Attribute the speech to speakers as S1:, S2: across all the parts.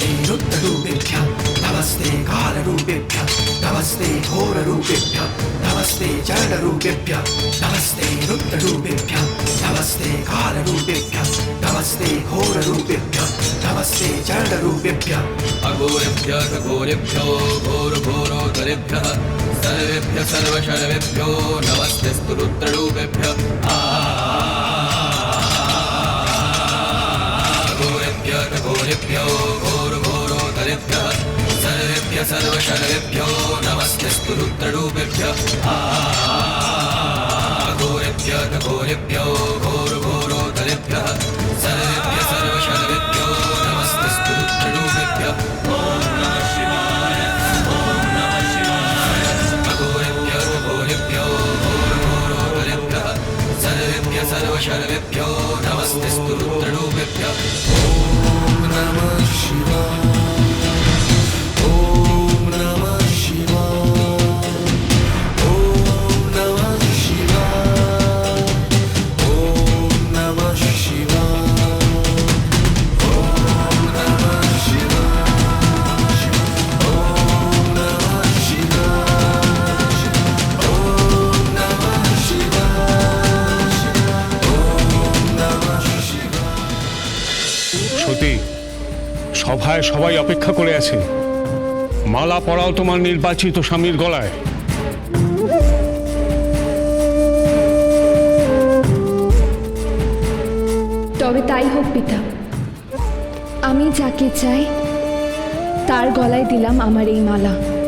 S1: नमस्ते रुद्ररूपेभ्यः नमस्ते कालरूपेभ्यः नमस्ते घोररूपेभ्यः नमस्ते चरणरूपेभ्यः नमस्ते रुद्ररूपेभ्यः नमस्ते कालरूपेभ्यः नमस्ते घोररूपेभ्यः नमस्ते चरणरूपेभ्यः
S2: अघोरेभ्यः खगोरेभ्यो घोरघोरोदरेभ्यः सर्वेभ्यः सर्वशर्वेभ्यो नमस्तेस्तु रुद्ररूपेभ्यः अघोरेभ्यः खगोरेभ्यो सर्वेभ्यः सर्वशर्वेभ्यो नमस्तेस्तु रुद्ररूपेभ्यः अघोरेभ्यः खगोरेभ्यो घोरघोरोदरेभ्यः
S3: সভায় সবাই অপেক্ষা করে আছে। মালা পরাও তোমার নির্বাচিত স্বামীর গলায়।
S4: তবে তাই হোক পিতা। আমি যাকে চাই, তার গলায় দিলাম আমার এই মালা।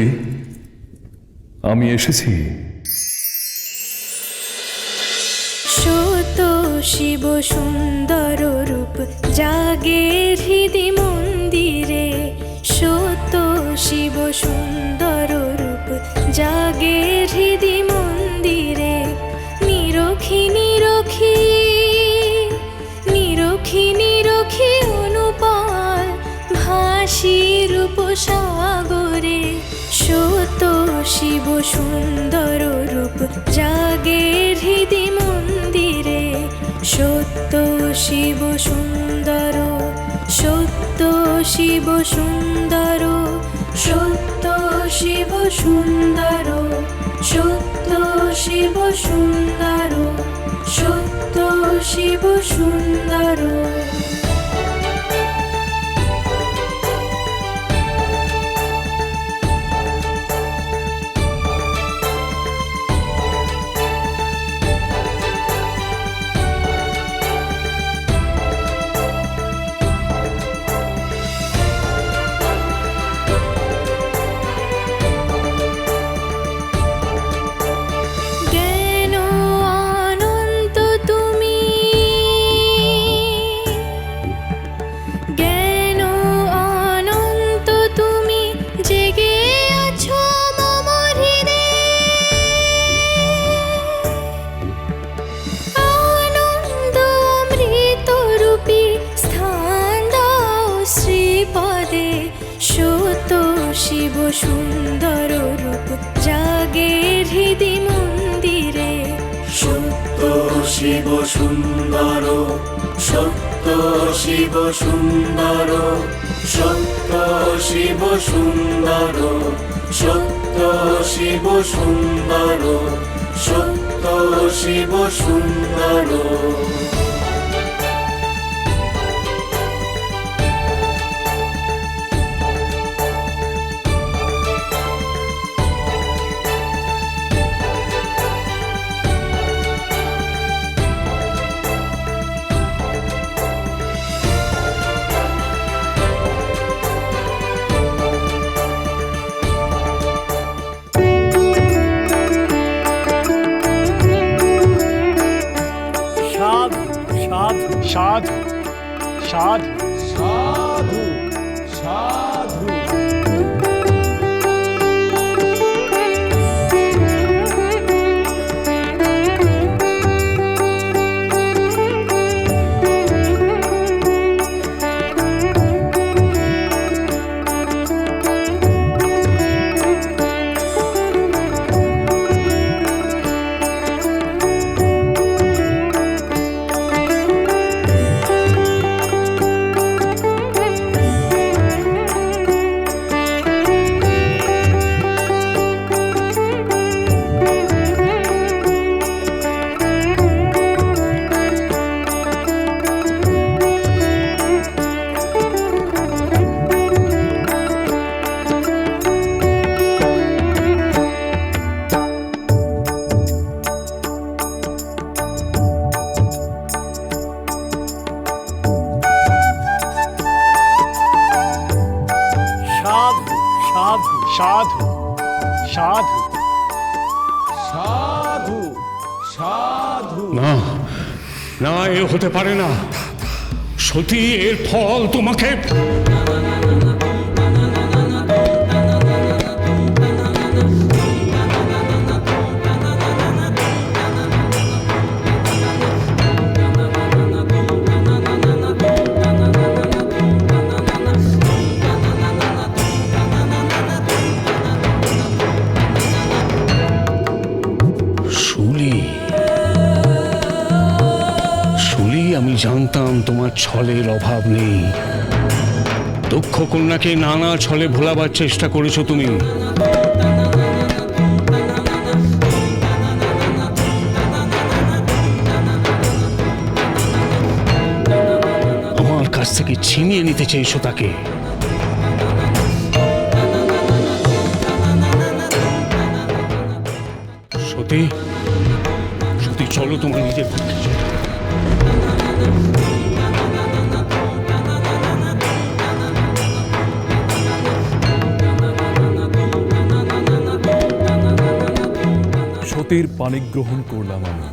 S5: সতী আমি এসেছি।
S6: শত শিব সুন্দর রূপ জাগে হৃদি মন্দিরে। শত শিব সুন্দর রূপ সাগরে শত শিব সুন্দর রূপ জাগে হৃদি মন্দিরে। সত্য শিব সুন্দর, সত্য শিব সুন্দর, সত্য শিব সুন্দর, সত্য শিব সুন্দর, সত্য শিব সুন্দর। শিব সুন্দর
S7: সত্য শিব সুন্দর সত্য শিব সুন্দর সত্য শিব সুন্দর সত্য শিব সুন্দর। স্বাদ
S3: সাধু সাধু। সাধু সাধু। না না এ হতে পারে না। সতী এর ফল তোমাকে জানতাম তোমার ছলের অভাব নেই। দক্ষ কন্যাকে নানা ছলে ভোলাবার চেষ্টা করেছ তুমি। আমার কাছ থেকে ছিনিয়ে নিতে চেয়েছো তাকে। সতী সতী, চলো তোমার নিজের পক্ষে।
S5: রক্তের পানি গ্রহণ করলাম আমি।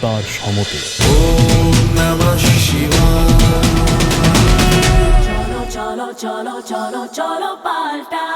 S5: তার সমতে।
S6: চলো চলো চলো চলো চলো পাল্টা।